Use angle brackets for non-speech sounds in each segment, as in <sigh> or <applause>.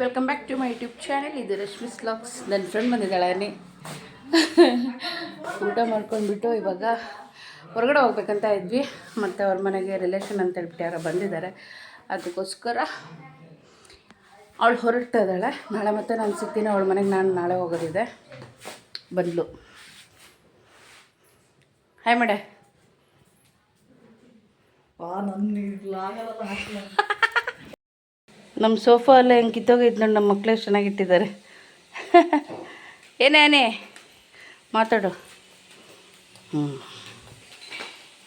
Welcome back to my YouTube channel ಇದು ರಶ್ಮಿ ಸ್ಲಾಗ್ಸ್ ನನ್ನ friend ಬಂದಿದ್ದಾಳೆ ಊಟ ಮಾಡ್ಕೊಂಡ್ಬಿಟ್ಟು ಇವಾಗ ಹೊರಗಡೆ ಹೋಗ್ಬೇಕಂತ ಇದ್ವಿ. ಮತ್ತು ಅವ್ರ ಮನೆಗೆ ರಿಲೇಷನ್ ಅಂತ ಹೇಳ್ಬಿಟ್ಟು ಯಾರೋ ಬಂದಿದ್ದಾರೆ. ಅದಕ್ಕೋಸ್ಕರ ಅವಳು ಹೊರಡ್ತಾ ಇದ್ದಾಳೆ. ನಾಳೆ ಮತ್ತೆ ನಾನು ಸಿಗ್ತೀನಿ. ಅವಳ ಮನೆಗೆ ನಾನು ನಾಳೆ ಹೋಗೋದಿದೆ. ಬದಲು. ಹಾಯ್ ಮೇಡೆ ನಮ್ಮ ಸೋಫಾ ಎಲ್ಲ ಹೆಂಗೆ ಕಿತ್ತೋಗೈತೆ ನೋಡಿ ನಮ್ಮ ಮಕ್ಕಳು ಎಷ್ಟು ಚೆನ್ನಾಗಿಟ್ಟಿದ್ದಾರೆ ಏನೇನೇ ಮಾತಾಡು. ಹ್ಞೂ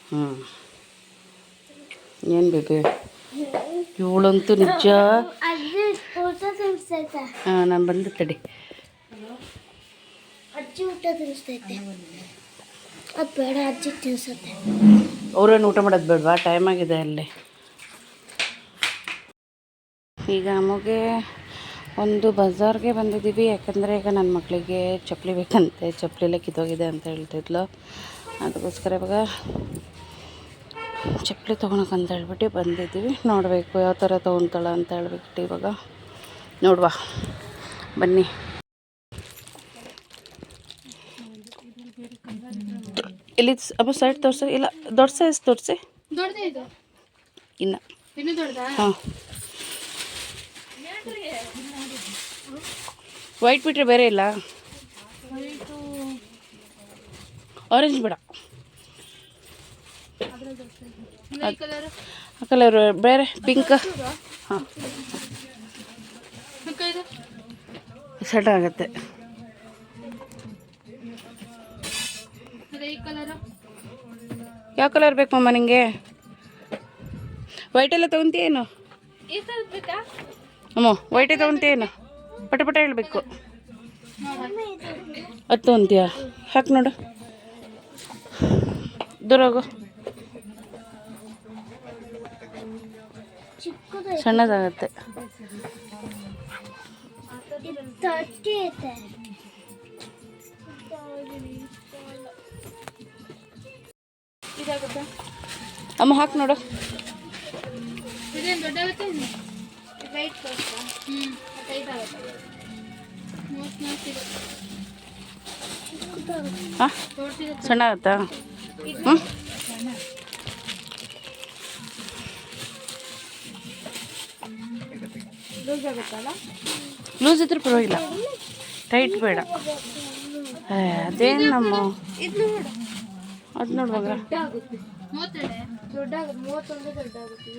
ಹ್ಞೂ ಏನು ಬೇಬಿ? ಇವಳಂತೂ ನಿಜ? ಹಾಂ ನಾನು ಬಂದು ತಡಿ. ಅಜ್ಜಿ ಊಟ ತಿನ್ನಿಸ್ತೈತೆ ಅದು ಬೇಡ ಅಜ್ಜಿ ಅವ್ರೇನು ಊಟ ಮಾಡೋದು ಬೇಡವಾ? ಟೈಮ್ ಆಗಿದೆ ಅಲ್ಲಿ. ಈಗ ನಮಗೆ ಒಂದು ಬಜಾರ್ಗೆ ಬಂದಿದ್ದೀವಿ ಯಾಕಂದರೆ ಈಗ ನನ್ನ ಮಕ್ಕಳಿಗೆ ಚಪ್ಪಲಿ ಬೇಕಂತೆ ಚಪ್ಪಲಿ ಎಲ್ಲ ಕಿತ್ತೋಗಿದೆ ಅಂತ ಹೇಳ್ತಿದ್ಲು. ಅದಕ್ಕೋಸ್ಕರ ಇವಾಗ ಚಪ್ಪಲಿ ತೊಗೊಳಕಂತ ಹೇಳ್ಬಿಟ್ಟು ಬಂದಿದ್ದೀವಿ. ನೋಡಬೇಕು ಯಾವ ಥರ ತೊಗೊತಾಳ ಅಂತ ಹೇಳ್ಬಿಟ್ಟು ಇವಾಗ ನೋಡುವ. ಬನ್ನಿ. ಇಲ್ಲಿ ಅಬ್ಬ ಅಮ್ಮ ಸೈಡ್ ತೋರಿಸಿ. ಇಲ್ಲ ದೊಡ್ಡ ಸೈಜ್ ತೋರಿಸಿ. ಇನ್ನು. ಹಾಂ. ವೈಟ್ ಬಿಟ್ಟರೆ ಬೇರೆ ಇಲ್ಲ. ಆರೆಂಜ್ ಬೇಡ. ಕಲರ್ ಬೇರೆ ಪಿಂಕ್ ಹಾಂ. ಸೆಟ್ ಆಗುತ್ತೆ. ಯಾವ ಕಲರ್ ಬೇಕು ಮಮ್ಮ ನಿಂಗೆ? ವೈಟೆಲ್ಲ ಬೇಕಾ? ಅಮ್ಮ ವೈಟೇ ತೊಗೊಂತೀಯೇನು ಪಟ ಪಟ ಹೇಳಬೇಕು. ಅದು ತೊಗೊಂತೀಯ ಹಾಕಿ ನೋಡು. ದೂರ ಹೋಗು. ಚಿಕ್ಕದು ಸಣ್ಣದಾಗತ್ತೆ. ಅಮ್ಮ, ಹಾಕಿ ನೋಡು. ದೊಡ್ಡಾಗುತ್ತೆ ರೈಟ್ ಹ್ಞೂ ಐದಾಗುತ್ತೆ ಮೂವತ್ತು ನಾಲ್ಕು ಹಾಂ ಹಾ? ಸಣ್ಣ ಆಗುತ್ತಾ ಹ್ಞೂ ಲೂಸ್ ಆಗುತ್ತಲ್ಲ? ಲೂಸ್ ಇದ್ರೆ ಪರವಾಗಿಲ್ಲ. ಟೈಟ್ ಬೇಡ. ಅದೇನು ನಮ್ಮ ಅದು ನೋಡುವಾಗ ದೊಡ್ಡ ಆಗುತ್ತೆ ಮೂವತ್ತೊಂದು ದೊಡ್ಡ ಆಗುತ್ತೆ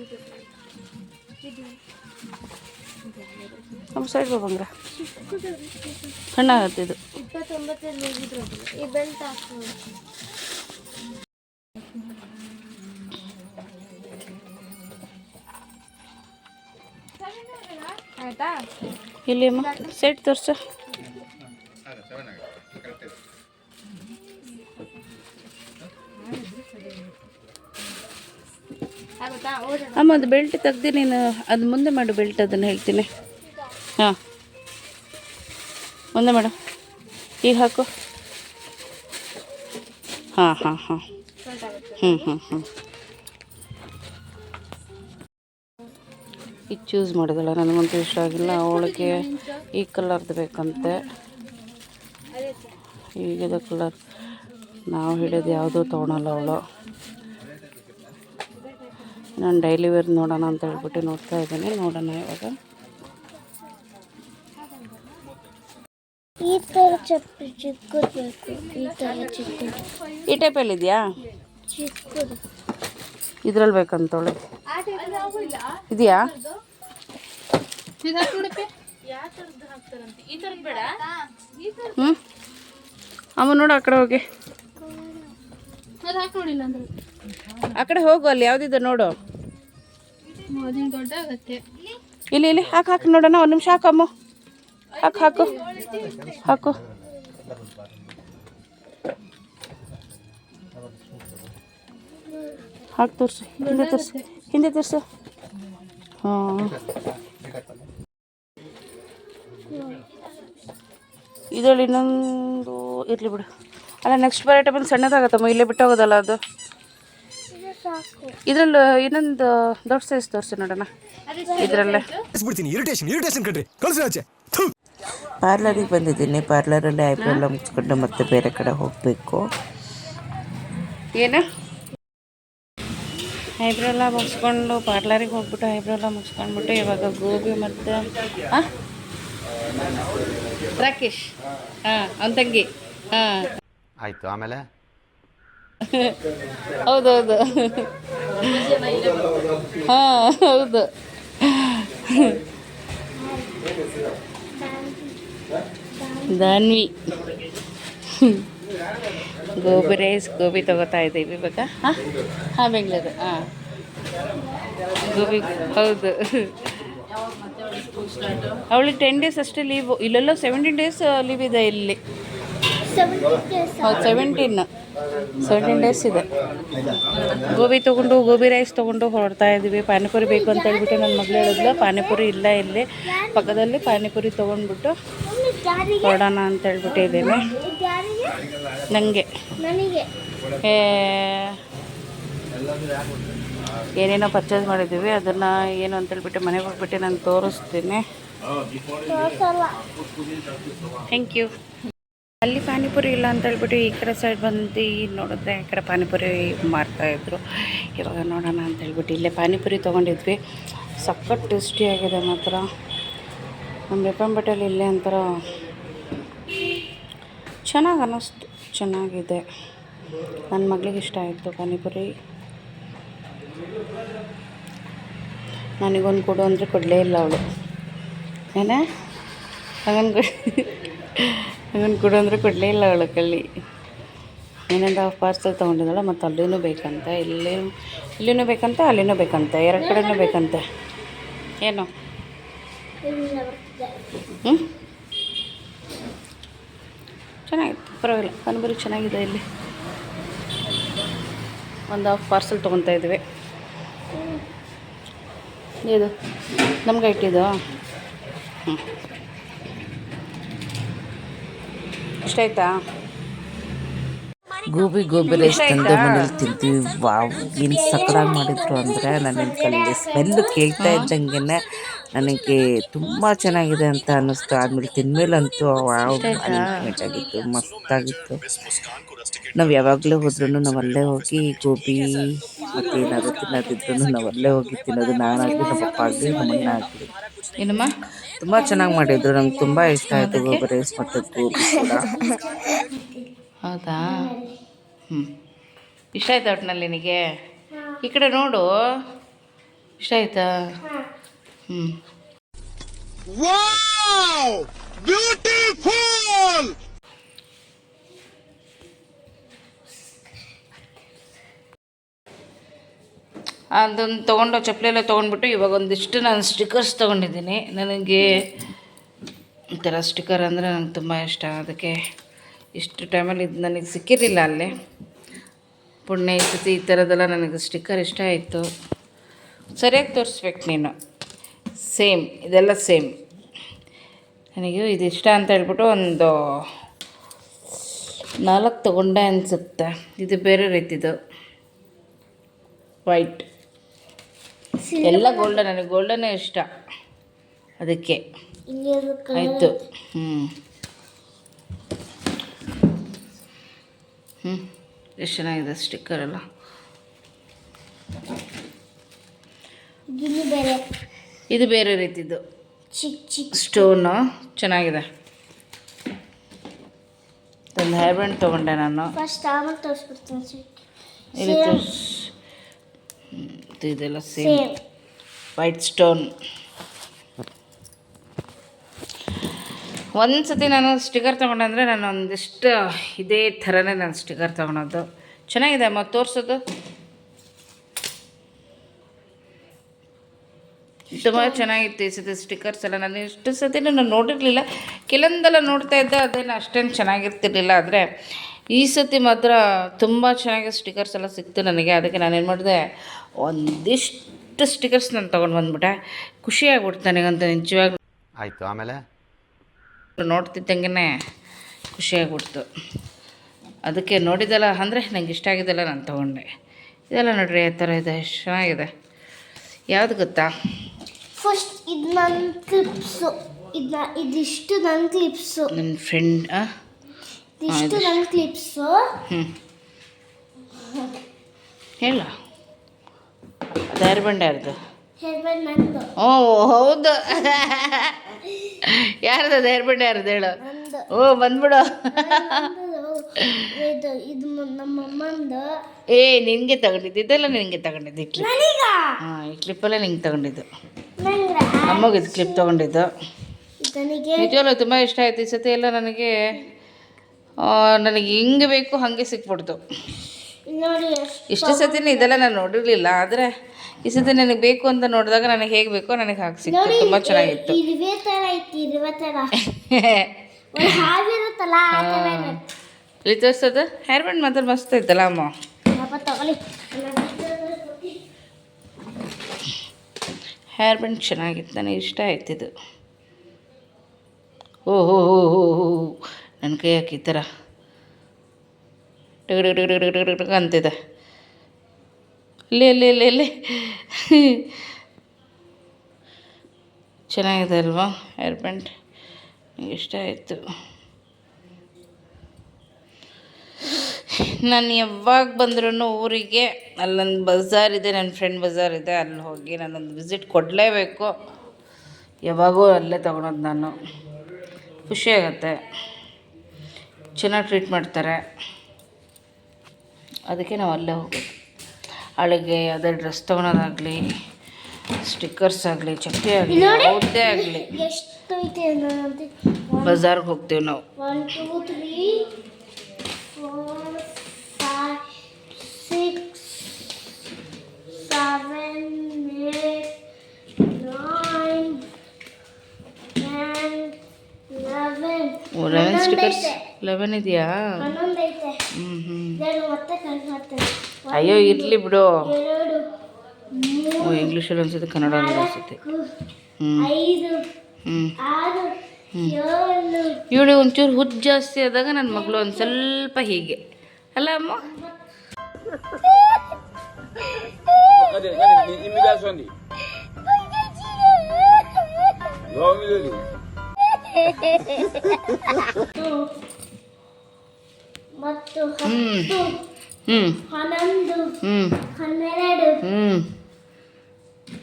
ನಮ್ಮ ಸೈಡ್ ಚಿಕ್ಕದಾಗುತ್ತೆ ಸಣ್ಣ ಇದು. ಇಲ್ಲಿ ಅಮ್ಮ ಸೈಡ್ ತೋರ್ಸು. ಅಮ್ಮ, ಅದು ಬೆಲ್ಟ್ ತೆಗ್ದು ನೀನು ಅದು ಮುಂದೆ ಮಾಡು ಬೆಲ್ಟ್ ಅದನ್ನು ಹೇಳ್ತೀನಿ. ಹಾಂ. ಮುಂದೆ ಮಾಡು. ಈಗ ಹಾಕು. ಹಾಂ ಹಾಂ ಹಾಂ. ಹ್ಞೂ ಹ್ಞೂ ಹ್ಞೂ ಈಗ ಚೂಸ್ ಮಾಡಿದಲ್ಲ, ನನಗಂತೂ ಇಷ್ಟ ಆಗಿಲ್ಲ. ಅವಳಿಗೆ ಈ ಕಲರ್ದು ಬೇಕಂತೆ. ಈಗಿದ ಕಲರ್ ನಾವು ಹಿಡಿಯೋದು ಯಾವುದೂ ತೊಗೊಳಲ್ಲ ಅವಳು. ನಾನು ಡೈಲಿ ವೇರ್ ನೋಡೋಣ ಅಂತ ಹೇಳ್ಬಿಟ್ಟು ನೋಡ್ತಾ ಇದ್ದೀನಿ. ನೋಡೋಣ ಇವಾಗ. ಈ ಥರ ಚಪ್ಪಲಿ ಚಿಕ್ಕದು ಬೇಕು ಈ ಥರ ಚಿಕ್ಕದು. ಈ ಟೈಪಲ್ಲಿ ಇದೆಯಾ? ಚಿಕ್ಕದು. ಇದ್ರಲ್ಲಿ ಬೇಕಂತವಳು ಇದೆಯಾ? ಹ್ಞೂ ಅಮ್ಮ ನೋಡು ಆ ಕಡೆ ಹೋಗಿ. ನೋಡಿಲ್ಲ ಅಂದ್ರೆ. ಆ ಕಡೆ ಹೋಗು ಅಲ್ಲಿ ಯಾವುದಿದೆ ನೋಡು. ಇಲ್ಲಿ ಇಲ್ಲಿ ಹಾಕಿ ಹಾಕಿ ನೋಡೋಣ ಒಂದು ನಿಮಿಷ ಹಾಕಮ್ಮ ಹಾಕು ಹಾಕು. ಹಾಕು. ಹಾಕಿ ತೋರಿಸು. ಹಿಂದೆ ತೋರಿಸು. ಹಿಂದೆ ತೋರಿಸು. ಹಾಂ ಇದರಲ್ಲಿ ಇನ್ನೊಂದು ಇರಲಿ ಬಿಡು. ಅಲ್ಲ ನೆಕ್ಸ್ಟ್ ಬರೋ ಟೈಮಲ್ಲಿ ಸಣ್ಣದಾಗತ್ತಮ್ಮ ಇಲ್ಲೇ ಬಿಟ್ಟೋಗೋದಲ್ಲ ಅದು? ಇದ್ರಲ್ಲಿ ಇನ್ನೊಂದು ದೊಡ್ಡ ಸೈಜ್ ತೋರಿಸಿ ನೋಡೋಣ. ಇದರಲ್ಲೇ. ಬಿಡ್ತೀನಿ ಇರಿಟೇಷನ್ ಇರಿಟೇಷನ್ ಕಣ್ರಿ. ಕಳ್ಸಿ ಆಚೆ. ಪಾರ್ಲರಿಗೆ ಬಂದಿದ್ದೀನಿ. ಪಾರ್ಲರಲ್ಲಿ ಐಬ್ರೋ ಎಲ್ಲ ಮುಚ್ಕೊಂಡು ಮತ್ತೆ ಬೇರೆ ಕಡೆ ಹೋಗಬೇಕು. ಏನು? ಐಬ್ರೋ ಎಲ್ಲ ಮುಗಿಸ್ಕೊಂಡು ಪಾರ್ಲರಿಗೆ ಹೋಗ್ಬಿಟ್ಟು ಐಬ್ರೋ ಎಲ್ಲ ಮುಗಿಸ್ಕೊಂಡ್ಬಿಟ್ಟು ಇವಾಗ ಗೋಬಿ ಮತ್ತು ಹಾಂ ರಾಕೇಶ್. ಹಾಂ ಅವನ ತಂಗಿ. ಹಾಂ. ಆಯಿತು ಆಮೇಲೆ? <laughs> ಹೌದೌದು. <laughs> ಹಾಂ ಹೌದು. ದಾನ್ವಿ. ಗೋಬಿ ರೈಸ್ ಗೋಬಿ ತಗೋತಾ ಇದ್ದೀವಿ ಇವಾಗ. ಹಾಂ? ಹಾಂ ಬೆಂಗಳೂರು ಹಾಂ. ಗೋಬಿ ಹೌದು. ಅವಳಿಗೆ ಟೆನ್ ಡೇಸ್ ಅಷ್ಟೇ ಲೀವ್ ಇಲ್ಲೆಲ್ಲ ಸೆವೆಂಟೀನ್ ಡೇಸ್ ಲೀವ್ ಇದೆ ಇಲ್ಲಿ. ಹೌದು ಸೆವೆಂಟೀನ್ ಸೆವೆಂಟೀನ್ ಡೇಸ್ ಇದೆ. ಗೋಬಿ ತೊಗೊಂಡು ಗೋಬಿ ರೈಸ್ ತೊಗೊಂಡು ಹೊರಡ್ತಾ ಇದ್ದೀವಿ. ಪಾನಿಪುರಿ ಬೇಕು ಅಂತ ಹೇಳ್ಬಿಟ್ಟು ನನ್ನ ಮಗಳು ಹೇಳಿದ್ಲು. ಪಾನಿಪುರಿ ಇಲ್ಲ ಇಲ್ಲಿ. ಪಕ್ಕದಲ್ಲಿ ಪಾನಿಪುರಿ ತೊಗೊಂಡ್ಬಿಟ್ಟು ಹೊರಡೋಣ ಅಂತ ಹೇಳ್ಬಿಟ್ಟು ಇದ್ದೀನಿ. ನನಗೆ ಏನೇನೋ ಪರ್ಚೇಸ್ ಮಾಡಿದ್ದೀವಿ. ಅದನ್ನು ಏನು ಅಂತ ಹೇಳ್ಬಿಟ್ಟು ಮನೆಗೆ ಹೋಗ್ಬಿಟ್ಟು ನಾನು ತೋರಿಸ್ತೀನಿ. ಥ್ಯಾಂಕ್ ಯು ಅಲ್ಲಿ ಪಾನಿಪುರಿ ಇಲ್ಲ ಅಂತ ಹೇಳ್ಬಿಟ್ಟು ಈ ಕಡೆ ಸೈಡ್ ಬಂದು ನೋಡಿದ್ರೆ ಈ ಕಡೆ ಪಾನಿಪುರಿ ಮಾರ್ತಾಯಿದ್ರು ಇವಾಗ ನೋಡೋಣ ಅಂತ ಹೇಳ್ಬಿಟ್ಟು ಇಲ್ಲೇ ಪಾನಿಪುರಿ ತೊಗೊಂಡಿದ್ವಿ. ಸಖತ್ ಟೇಸ್ಟಿಯಾಗಿದೆ ಮಾತ್ರ. ನಮ್ಮ ಬೆಪ್ಪಂಬೆಟ್ಟಲ್ಲಿ ಇಲ್ಲೇ ಒಂಥರ ಚೆನ್ನಾಗಿ ಅನ್ನಿಸ್ತು. ಚೆನ್ನಾಗಿದೆ. ನನ್ನ ಮಗಳಿಗೆ ಇಷ್ಟ ಆಯಿತು ಪಾನಿಪುರಿ. ನನಗೊಂದು ಕೊಡು ಅಂದರೆ ಕೊಡಲೇ ಇಲ್ಲ ಅವಳು. ಏನೇ? ಹಂಗನ್ ಹಂಗನ್ ಕೊಡು ಅಂದರೆ ಕೊಡಲೇ ಇಲ್ಲ ಅವಳು ಕಳ್ಳಿ. ಏನಂದ ಪಾರ್ಸಲ್ ತೊಗೊಂಡಿದ್ದಾಳೆ, ಮತ್ತು ಅಲ್ಲಿನೂ ಬೇಕಂತ, ಇಲ್ಲಿ, ಇಲ್ಲಿನೂ ಬೇಕಂತ, ಅಲ್ಲಿನೂ ಬೇಕಂತ, ಎರಡು ಕಡೆನೂ ಬೇಕಂತೆ. ಏನು? ಹ್ಞೂ ಚೆನ್ನಾಗಿತ್ತು, ಪರವಾಗಿಲ್ಲ ಕನ್ಬರಿ ಚೆನ್ನಾಗಿದೆ ಇಲ್ಲಿ. ಒಂದು ಹಾಫ್ ಪಾರ್ಸಲ್ ತೊಗೊತಾ ಇದ್ವಿ. ಇದು, ನಮ್ಗೆ ಇಟ್ಟಿದ್ದು. ಹ್ಞೂ ಇಷ್ಟ ಆಯ್ತಾ? ಗೋಬಿ ಗೋಬಿ ರೈಸ್ ತಂದು ಮನೇಲಿ ತಿಂತೀವಿ ವಾವ್ ಏನು ಸಕ್ಕದಾಗಿ ಮಾಡಿದ್ರು ಅಂದರೆ ನನಗೆ ಕಲ್ಲಿ ಸ್ಮೆಲ್ಲು ಕೇಳ್ತಾ ಇದ್ದಂಗೆ ನನಗೆ ತುಂಬ ಚೆನ್ನಾಗಿದೆ ಅಂತ ಅನ್ನಿಸ್ತು. ಆದಮೇಲೆ ತಿಂದಮೇಲಂತೂ ವಾವ್ ಅಲ್ಟಿಮೇಟ್ ಆಗಿತ್ತು ಮಸ್ತಾಗಿತ್ತು. ನಾವು ಯಾವಾಗಲೇ ಹೋದ್ರೂ ನಾವು ಅಲ್ಲೇ ಹೋಗಿ ಗೋಬಿ ಮತ್ತು ಏನಾದರೂ ತಿನ್ನೋದಿದ್ರು ನಾವು ಅಲ್ಲೇ ಹೋಗಿ ತಿನ್ನೋದು. ನಾನಾಗಲಿ ನಮ್ಮ ಅಪ್ಪ ಆಗಲಿ ನಮ್ಮ ಅಣ್ಣ ಆಗಲಿ. ಏನಮ್ಮ? ತುಂಬ ಚೆನ್ನಾಗಿ ಮಾಡಿದ್ರು. ನಂಗೆ ತುಂಬ ಇಷ್ಟ ಆಯಿತು ಗೋಬಿ ರೈಸ್ ಮತ್ತು ಗೋಬಿ ಕೂಡ. ಹೌದಾ? ಹ್ಞೂ ಇಷ್ಟ ಆಯ್ತಾ ಒಟ್ಟಿನಲ್ಲಿ ನಿನಗೆ? ಈ ಕಡೆ ನೋಡು. ಇಷ್ಟ ಆಯ್ತಾ ಹ್ಞೂ ಅದನ್ನು ತೊಗೊಂಡು ಚಪ್ಪಲಿ ಎಲ್ಲ ತೊಗೊಂಡ್ಬಿಟ್ಟು ಇವಾಗ ಒಂದಿಷ್ಟು ನಾನು ಸ್ಟಿಕರ್ಸ್ ತೊಗೊಂಡಿದ್ದೀನಿ. ನನಗೆ ಈ ಥರ ಸ್ಟಿಕರ್ ಅಂದರೆ ನನಗೆ ತುಂಬ ಇಷ್ಟ. ಅದಕ್ಕೆ ಇಷ್ಟು ಟೈಮಲ್ಲಿ ಇದು ನನಗೆ ಸಿಕ್ಕಿರಲಿಲ್ಲ ಅಲ್ಲಿ. ಪುಣ್ಯ ಸತಿ ಈ ಥರದ್ದೆಲ್ಲ ನನಗೆ ಸ್ಟಿಕ್ಕರ್ ಇಷ್ಟ ಆಯಿತು. ಸರಿಯಾಗಿ ತೋರಿಸ್ಬೇಕು ನೀನು. ಸೇಮ್ ಇದೆಲ್ಲ ಸೇಮ್ ನನಗೆ ಇದು ಇಷ್ಟ ಅಂತ ಹೇಳ್ಬಿಟ್ಟು ಒಂದು ನಾಲ್ಕು ತೊಗೊಂಡೆ ಅನಿಸುತ್ತೆ. ಇದು ಬೇರೆ ರೀತಿದು. ವೈಟ್ ಎಲ್ಲ ಗೋಲ್ಡನ್ ನನಗೆ ಗೋಲ್ಡನ್ನೇ ಇಷ್ಟ. ಅದಕ್ಕೆ. ಆಯಿತು. ಹ್ಞೂ ಹ್ಞೂ ಎಷ್ಟು ಚೆನ್ನಾಗಿದೆ ಸ್ಟಿಕ್ಕರ್ ಎಲ್ಲ? ಇದು ಬೇರೆ ರೀತಿದ್ದು. ಸ್ಟೋನು ಚೆನ್ನಾಗಿದೆ. ಒಂದು ಹೇರ್ ಬ್ಯಾಂಡ್ ತೊಗೊಂಡೆ ನಾನು. ಇದೆಲ್ಲ ಸೇಮ್ ವೈಟ್ ಸ್ಟೋನ್ ಒಂದು ಸತಿ ನಾನು ಸ್ಟಿಕರ್ ತೊಗೊಂಡಂದರೆ ನಾನು ಒಂದಿಷ್ಟು ಇದೇ ಥರನೇ ನಾನು ಸ್ಟಿಕರ್ ತೊಗೊಳೋದು. ಚೆನ್ನಾಗಿದೆ ಅಮ್ಮ, ತೋರಿಸೋದು. ತುಂಬ ಚೆನ್ನಾಗಿತ್ತು ಈ ಸತಿ ಸ್ಟಿಕರ್ಸ್ ಎಲ್ಲ. ನಾನು ಇಷ್ಟು ಸತಿ ನಾನು ನೋಡಿರಲಿಲ್ಲ. ಕೆಲವೊಂದೆಲ್ಲ ನೋಡ್ತಾ ಇದ್ದೆ, ಅದೇನು ಅಷ್ಟೇನು ಚೆನ್ನಾಗಿರ್ತಿರ್ಲಿಲ್ಲ. ಆದರೆ ಈ ಸತಿ ಮಾತ್ರ ತುಂಬ ಚೆನ್ನಾಗಿ ಸ್ಟಿಕರ್ಸ್ ಎಲ್ಲ ಸಿಕ್ತು ನನಗೆ. ಅದಕ್ಕೆ ನಾನು ಏನು ಮಾಡಿದೆ, ಒಂದಿಷ್ಟು ಸ್ಟಿಕರ್ಸ್ ನಾನು ತೊಗೊಂಡು ಬಂದ್ಬಿಟ್ಟೆ ಖುಷಿಯಾಗ್ಬಿಡ್ತು ನನಗಂತೂ, ನಿಜವಾಗ್ಲೂ. ಆಯಿತು, ಆಮೇಲೆ? ನೋಡ್ತಿದ್ದಂಗೆ ಖುಷಿಯಾಗ್ಬಿಡ್ತು. ಅದಕ್ಕೆ ನೋಡಿದ್ದಲ್ಲ ಅಂದರೆ ನಂಗೆ ಇಷ್ಟ ಆಗಿದ್ದೆಲ್ಲ ನಾನು ತೊಗೊಂಡೆ. ಇದೆಲ್ಲ ನೋಡ್ರಿ ಯಾವ ಥರ ಇದೆ ಚೆನ್ನಾಗಿದೆ. ಯಾವುದು ಗೊತ್ತಾ? ಫಸ್ಟ್ ಇದು ನನ್ನ ಕ್ಲಿಪ್ಸು ಇದನ್ನ ಇದಿಷ್ಟು ನನ್ನ ಕ್ಲಿಪ್ಸು ನನ್ನ ಫ್ರೆಂಡ್ ಇದಿಷ್ಟು ನನ್ನ ಕ್ಲಿಪ್ಸು ಹ್ಞೂ ಹೇಳ. ಅದು ಓ ಹೌದು. ಯಾರ್ದು ಅದು ಹೇರ್ ಯಾರ್ದು ಹೇಳು. ಓ ಬಂದ್ಬಿಡು. ಏ ನಿನಗೆ ತಗೊಂಡಿದ್ದು. ಇದೆಲ್ಲ ನಿನಗೆ ತಗೊಂಡಿದ್ದು ಈ ಕ್ಲಿಪ್ ಹಾ ಈ ಕ್ಲಿಪ್ಪೆಲ್ಲ ನಿಂಗೆ ತಗೊಂಡಿದ್ದು. ನಂಗೆ? ಅಮ್ಮಗೆ ಇದು ಕ್ಲಿಪ್ ತಗೊಂಡಿದ್ದು. ನಿಜವಲ್ಲ ತುಂಬ ಇಷ್ಟ ಆಯ್ತು ಈ ಸತಿ ಎಲ್ಲ ನನಗೆ. ನನಗೆ ಹಿಂಗೆ ಬೇಕು ಹಾಗೆ ಸಿಕ್ಬಿಡ್ತು. ಇಷ್ಟು ಸತಿನೇ ಇದೆಲ್ಲ ನಾನು ನೋಡಿರಲಿಲ್ಲ ಆದರೆ ಈ ಸತಿ ನನಗೆ ಬೇಕು ಅಂತ ನೋಡಿದಾಗ ನನಗೆ ಹೇಗೆ ಬೇಕೋ ನನಗೆ ಹಾಕಿ ಸಿಕ್ತು ತುಂಬ ಚೆನ್ನಾಗಿತ್ತು ಇರುವೆ ತರ ಐತಿ ಇರುವೆ ತರ ಒಂದು ಹಾವಿರುತ್ತಲ್ಲ ಆ ಥರ ಇದೆ. ಇಲ್ಲಿ ತೋರಿಸೋದು ಹೇರ್ ಬ್ಯಾಂಡ್ ಮಾತ್ರ ಮಸ್ತ್ ಐತಲ್ಲ ಅಮ್ಮ ತಗೊಳ್ಳಿ ಹೇರ್ ಬ್ಯಾಂಡ್ ಚೆನ್ನಾಗಿತ್ತು ನನಗೆ ಇಷ್ಟ ಆಯ್ತಿದ್ದು ಓ ಹೋ ಹೋ ಹೋ ಹೋ ನನ್ನ ಕೈ ಹಾಕಿ ಈ ಥರ ಟಗ ಟಗ ಟಗ ಟಗ ಟಗ ಟಗ ಅಂತಿದೆ ಇಲ್ಲಿ ಲೇ ಲೇ ಲೇ. ಚೆನ್ನಾಗಿದೆ ಅಲ್ವಾ ಹೇರ್ ಪ್ಯಾಂಟ್ ಇಷ್ಟ ಆಯಿತು. ನಾನು ಯಾವಾಗ ಬಂದ್ರೂ ಊರಿಗೆ, ಅಲ್ಲೊಂದು ಬಜಾರ್ ಇದೆ, ನನ್ನ ಫ್ರೆಂಡ್ ಬಜಾರ್ ಇದೆ, ಅಲ್ಲಿ ಹೋಗಿ ನಾನೊಂದು ವಿಸಿಟ್ ಕೊಡಲೇಬೇಕು. ಯಾವಾಗೂ ಅಲ್ಲೇ ತೊಗೊಳೋದು ನಾನು. ಖುಷಿಯಾಗತ್ತೆ ಚೆನ್ನಾಗಿ ಟ್ರೀಟ್ ಮಾಡ್ತಾರೆ. ಅದಕ್ಕೆ ನಾವು ಅಲ್ಲೇ ಹೋಗೋದು ಅವಳಿಗೆ ಯಾವುದೇ ಡ್ರೆಸ್ ತೊಗೊಳೋದಾಗಲಿ ಸ್ಟಿಕ್ಕರ್ಸ್ ಆಗಲಿ ಚಪ್ಪಲಿ ಆಗಲಿ ಯಾವುದೇ ಆಗಲಿ. ಎಷ್ಟು ಐತಿ ಅನ್ನೋದು ಬಜಾರ್ಗೆ ಹೋಗ್ತೀವಿ ನಾವು. One two three four five six seven eight nine ten eleven eleven stickers eleven ಇದೆಯಾ ಹನ್ನೊಂದು ಐತೆ ಹ್ಞೂ ಹ್ಞೂ ಎರಡು ಮತ್ತೆ ಕಣ್ಣು ಮಾಡ್ತೇನೆ ಅಯ್ಯೋ ಇರಲಿ ಬಿಡು. ಓ ಇಂಗ್ಲೀಷಲ್ಲಿ ಅನ್ಸುತ್ತೆ ಕನ್ನಡ ಅನ್ಸುತ್ತೆ. ಹ್ಞೂ ಹ್ಞೂ ಆರು ಏಳು ಇವಳಿಗೆ ಒಂಚೂರು ಹುಚ್ಚು ಜಾಸ್ತಿ ಆದಾಗ ನನ್ನ ಮಗಳು ಒಂದು ಸ್ವಲ್ಪ ಹೀಗೆ. ಅಲ್ಲ ಅಮ್ಮ? ಮತ್ತು ಹತ್ತು. ಹ್ಞೂ ಹನ್ನೊಂದು ಹ್ಞೂ ಹನ್ನೆರಡು ಹ್ಞೂ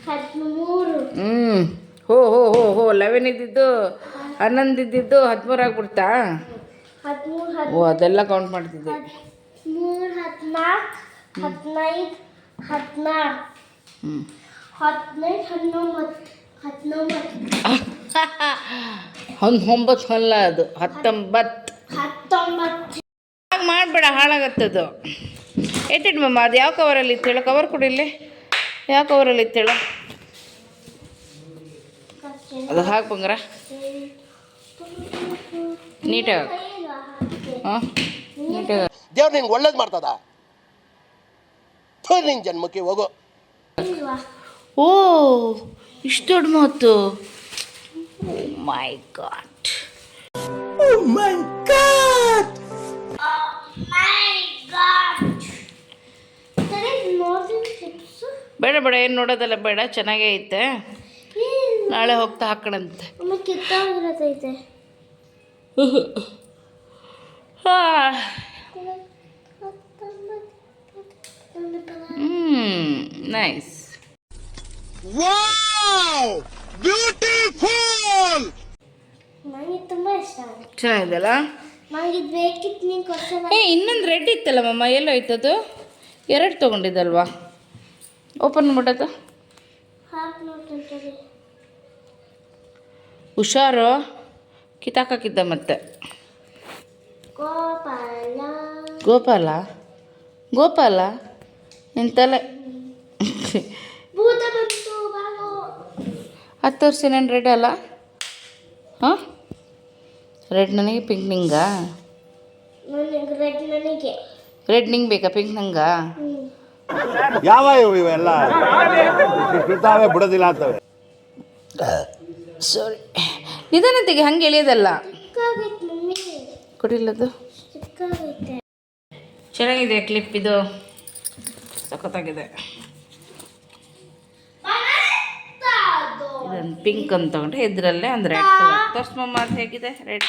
ಹದಿಮೂರು. ಹ್ಞೂ ಹೋ ಹೋ ಹೋ ಹೋ ಲೆವೆನ್ ಇದ್ದಿದ್ದು ಹನ್ನೊಂದು ಇದ್ದಿದ್ದು ಹದಿಮೂರು ಆಗ್ಬಿಡ್ತಾ? ಓ ಅದೆಲ್ಲ ಕೌಂಟ್ ಮಾಡ್ತಿದ್ದೆ. ಹದಿಮೂರು ಹದಿನಾಲ್ಕು ಹದಿನೈದು ಹದಿನಾರು. ಹ್ಞೂ ಹದಿನೈದು ಹನ್ನೊಂಬತ್ತು ಹತ್ತೊಂಬತ್ತು ಒಂದು ಒಂಬತ್ತು ಅಲ್ಲ ಅದು. ಹತ್ತೊಂಬತ್ತು. ಹತ್ತೊಂಬತ್ತು. ಮಾಡಬೇಡ ಹಾಳಾಗತ್ತದು. ಎತ್ತಿಡ್ ಮಮ್ಮ ಅದು ಯಾವ ಕವರಲ್ಲಿ ಇತ್ತೇಳು ಕವರ್ ಕೊಡಿಲ್ಲಿ ಯಾವ ಕವರಲ್ಲಿ ಇತ್ತೇಳು ಅದು ಹಾಕಿ ಬಂಗ್ರ. ನೀಟಾಗಿ ಹಾಂ ನೀಟಾಗಿ ದೇವ್ರು ನಿಂಗೆ ಒಳ್ಳೇದು ಮಾಡ್ತದ? ನಿನ್ ಜನ್ಮಕ್ಕೆ ಹೋಗು. ಓ ಇಷ್ಟು ದೊಡ್ಡ ಮಾತು. ಮೈ ಗಾಡ್ ಸರಿ ಬೇಡ ಬೇಡ ಏನು ನೋಡೋದಲ್ಲ ಬೇಡ ಚೆನ್ನಾಗೇ ಐತೆ. ನಾಳೆ ಹೋಗ್ತಾ ಹಾಕೋಣಂತೆ. ಹಾಂ. ಹ್ಞೂ ನೈಸ್ ನನಗೆ ತುಂಬ ಇಷ್ಟ ಚೆನ್ನಾಗಿದೆಲ್ಲ ನನಗೆ ಬೇಕಿತ್ತು ನೀನು ಕೊಡ್ಸಲ್ಲ. ಏ ಇನ್ನೊಂದು ರೆಡ್ ಇತ್ತಲ್ಲ ಮಮ್ಮ ಎಲ್ಲೋಯ್ತದು ಎರಡು ತೊಗೊಂಡಿದ್ದಲ್ವಾ? ಓಪನ್ ನೋಡ್ತೀನಿ ಹುಷಾರು. ಕಿತ್ತಾಕಿದ್ದ ಮತ್ತೆ. ಗೋಪಾಲ. ಗೋಪಾಲ? ನಿಂತಲೆ ಹತ್ತು ವರ್ಷ ನಾನು ರೆಡ್ ಅಲ್ಲ? ಹಾಂ? ರೆಡ್ ನನಗೆ ಪಿಂಕ್ ನಿಂಗಾ? ರೆಡ್ ನಿಂಗೆ ಬೇಕಾ? ಪಿಂಕ್ ನಂಗಾ? ಯಾವ ಇವು ಇವೆಲ್ಲ? ಬಿಡ್ತಾವೆ ಬಿಡೋದಿಲ್ಲ ಅಂತವೆ. ಸಾರಿ ನಿಧಾನತೆಗೆ ಹಂಗೆ ಎಳೆಯೋದಲ್ಲ? ಚಿಕ್ಕಾಗೈತೆ ಚೆನ್ನಾಗಿದೆ ಕ್ಲಿಪ್ ಇದು. ಸಖತ್ತಾಗಿದೆ. ಪಿಂಕ್ ಅಂತ ತಗೊಂಡ್ರೆ ಇದರಲ್ಲೇ ಒಂದು ರೆಡ್ ಕಲರ್ ಹೇಗಿದೆ? ರೆಡ್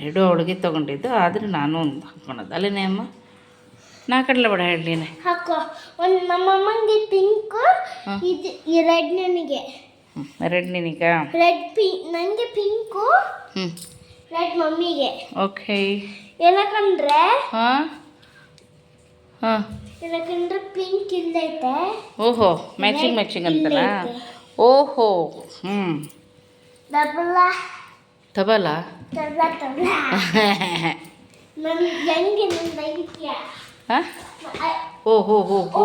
ಎರಡು ಅವಳಿಗೆ ತೊಗೊಂಡಿದ್ದು ಆದರೆ ನಾನು ಒಂದು ಹಾಕ್ಕೊಳೋದು. ಅಲ್ಲೇನೇ ಅಮ್ಮ? ನಾ ಕಡಲೆ ಬೇಡ ಹೇಳಲಿನೇ ಹಾಕೋ. ಒಂದು ನಮ್ಮ ಅಮ್ಮಂಗೆ ಪಿಂಕ್ ಇದು ರೆಡ್ ನನಗೆ ರೆಡ್ ನಿನಗ ರೆಡ್ ಪಿ ನನಗೆ ಪಿಂಕು ಹ್ಞೂ ರೆಡ್ ಮಮ್ಮಿಗೆ. ಓಕೆ. ಏನಕ್ಕಂದ್ರೆ ಹಾಂ? ಹಾಂ. ಏನಕ್ಕಂದ್ರೆ ಪಿಂಕ್ ಇಲ್ಲೈತೆ. ಓಹೋ ಮ್ಯಾಚಿಂಗ್ ಮ್ಯಾಚಿಂಗ್ ಅಂತಲ್ಲ? ಓಹೋ ಹ್ಞೂ ಡಬಲ ತಬಲ? ಓ ಹೋ? ಹೋ ಹೋ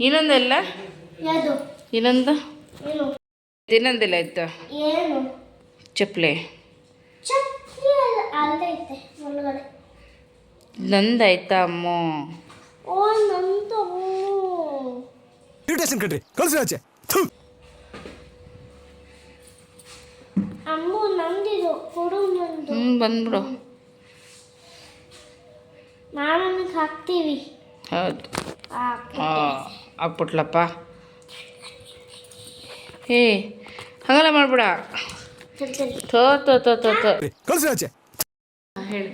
ಇನ್ನೊಂದಲ್ಲ? ಇನ್ನೊಂದು? ಇನ್ನೊಂದೆಲ್ಲ ಆಯ್ತು? ಚಪ್ಪಲೆ. ನಂದಾಯ್ತಾ ಅಮ್ಮ? ಓ ನಂದು ಇರಿಟೇಷನ್ ಕಣ್ರಿ. ಕಳ್ಸಿ ಆಚೆ. ಅಮ್ಮು ನಂದಿದು ಕೊಡು ನಂದು. ಹ್ಞೂ ಬಂದ್ಬಿಡು. ನಾನು ನಿನಗೆ ಹಾಕ್ತೀವಿ. ಹೌದು. ಆ, ಹಾಂ ಹಾಕ್ಬಿಟ್ಲಪ್ಪ. ಏ ಹಂಗಲ್ಲ ಮಾಡ್ಬಿಡ. ತೋ ತೋ ತೋ ತೋ ತೋ ಕಳ್ಸಿ ಆಚೆ. ಹೇಳಿ.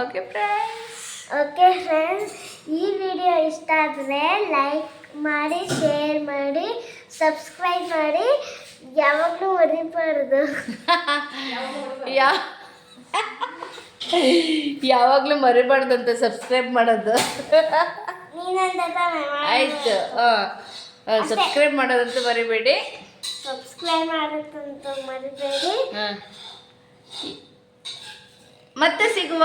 ಓಕೆ ಫ್ರೆಂಡ್ಸ್ ಓಕೆ ಫ್ರೆಂಡ್ಸ್ ಈ ವಿಡಿಯೋ ಇಷ್ಟ ಆದರೆ ಲೈಕ್ ಮಾಡಿ ಶೇರ್ ಮಾಡಿ ಸಬ್ಸ್ಕ್ರೈಬ್ ಮಾಡಿ. ಯಾವಾಗಲೂ ಮರಿಬಾರ್ದು. ಯಾ ಯಾವಾಗಲೂ ಮರಿಬಾರ್ದಂತೆ ಸಬ್ಸ್ಕ್ರೈಬ್ ಮಾಡೋದು. ಆಯಿತು ಹಾಂ. ಸಬ್ಸ್ಕ್ರೈಬ್ ಮಾಡೋದಂತೂ ಮರಿಬೇಡಿ. ಸಬ್ಸ್ಕ್ರೈಬ್ ಮಾಡೋದಂತ ಮರಿಬೇಡಿ. ಹಾಂ. ಮತ್ತೆ ಸಿಗುವ.